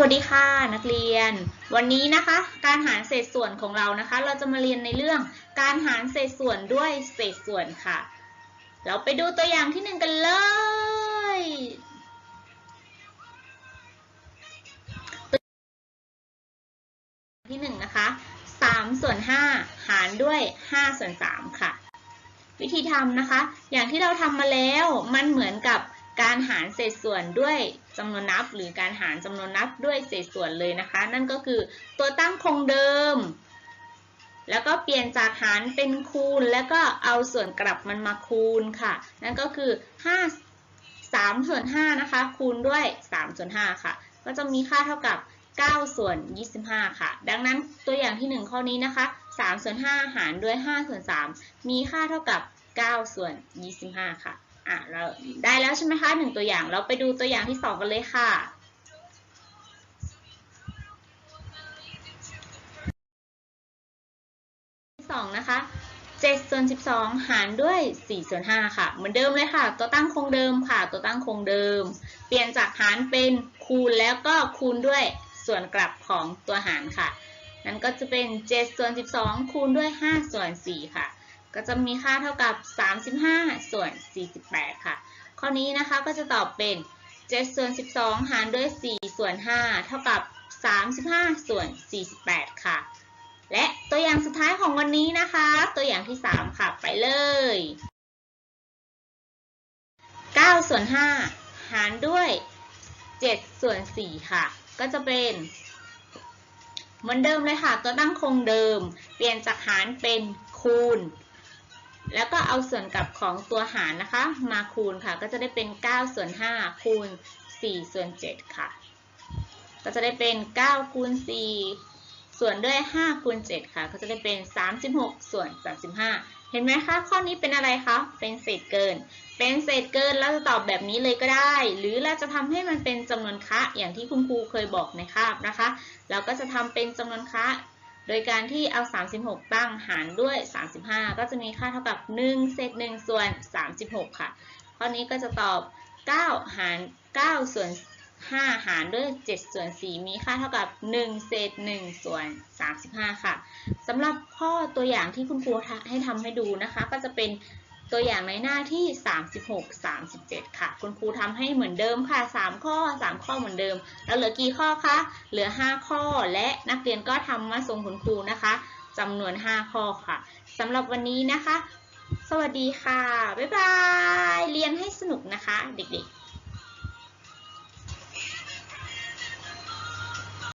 วัสดีค่ะนักเรียน วันนี้นะคะ การหารเศษส่วนของเรานะคะ เราจะมาเรียนในเรื่องการหารเศษส่วนด้วยเศษส่วนค่ะ เราไปดูตัวอย่างที่หนึ่งกันเลย ที่หนึ่งนะคะ3ส่วน5หารด้วย5ส่วน3ค่ะ วิธีทำนะคะ อย่างที่เราทำมาแล้วมันเหมือนกับ การหารเศษส่วนด้วยจำนวนนับ หรือการหารจำนวนนับด้วยเศษส่วนเลยนะคะ นั่นก็คือตัวตั้งคงเดิม แล้วก็เปลี่ยนจากหารเป็นคูณ แล้วก็เอาส่วนกลับมันมาคูณค่ะ นั่นก็คือ 5 3 ส่วน 5 นะคะ คูณด้วย 3 ส่วน 5 ค่ะ ก็จะมีค่าเท่ากับ 9 ส่วน 25 ค่ะ ดังนั้นตัวอย่างที่ 1 ข้อนี้นะคะ 3 ส่วน 5 หารด้วย 5 ส่วน 3 มีค่าเท่ากับ 9 ส่วน 25 ค่ะ อะเราได้แล้วใช่ไหมคะหนึ่งตัวอย่าง เราไปดูตัวอย่างที่2กันเลยค่ะที่2นะคะ7ส่วน12หารด้วย4ส่วน5ค่ะ เหมือนเดิมเลยค่ะ ตัวตั้งคงเดิมค่ะ ตัวตั้งคงเดิม เปลี่ยนจากหารเป็นคูณแล้วก็คูณด้วยส่วนกลับของตัวหารค่ะ นั่นก็จะเป็น7ส่วน12คูณด้วย5ส่วน4ค่ะ ก็จะมีค่าเท่ากับ 35 ส่วน 48 ค่ะ ข้อนี้นะคะก็จะตอบเป็น 7 ส่วน 12 หารด้วย 4 ส่วน 5 เท่ากับ 35 ส่วน 48 ค่ะ และตัวอย่างสุดท้ายของวันนี้นะคะ ตัวอย่างที่ 3 ค่ะ ไปเลย 9 ส่วน 5 หารด้วย 7 ส่วน 4 ค่ะ ก็จะเป็นเหมือนเดิมเลยค่ะ ตัวตั้งคงเดิม เปลี่ยนจากหารเป็นคูณ แล้วก็เอาส่วนกลับของตัวหารนะคะ มาคูณค่ะ ก็จะได้เป็น 9 ส่วน 5 คูณ 4 ส่วน 7 ค่ะ ก็จะได้เป็น 9 คูณ 4 ส่วนด้วย 5 คูณ 7 ค่ะ ก็จะได้เป็น 36 ส่วน 35 เห็นไหมคะ ข้อนี้เป็นอะไรคะ เป็นเศษเกิน เป็นเศษเกินเราจะตอบแบบนี้เลยก็ได้ หรือเราจะทำให้มันเป็นจำนวนคะ อย่างที่คุณครูเคยบอกในคาบนะคะ เราก็จะทำเป็นจำนวนคะ โดยการที่เอา 36 ตั้งหารด้วย 35 ก็จะมีค่าเท่ากับ 1 เศษ 1 ส่วน 36 ค่ะ ข้อนี้ก็จะตอบ 9 หาร 9 ส่วน 5 หารด้วย 7 ส่วน 4 มีค่าเท่ากับ 1 เศษ 1 ส่วน 35 ค่ะสำหรับข้อตัวอย่างที่คุณครูให้ทำให้ดูนะคะ ก็จะเป็น ตัวอย่างในหน้าที่ 36 37 ค่ะ คุณครูทำให้เหมือนเดิมค่ะ 3 ข้อ 3 ข้อเหมือนเดิม แล้วเหลือกี่ข้อคะ เหลือ 5 ข้อ และนักเรียนก็ทำมาส่งคุณครูนะคะจำนวน 5 ข้อค่ะสำหรับวันนี้นะคะ สวัสดีค่ะ บ๊ายบาย เรียนให้สนุกนะคะ เด็กๆ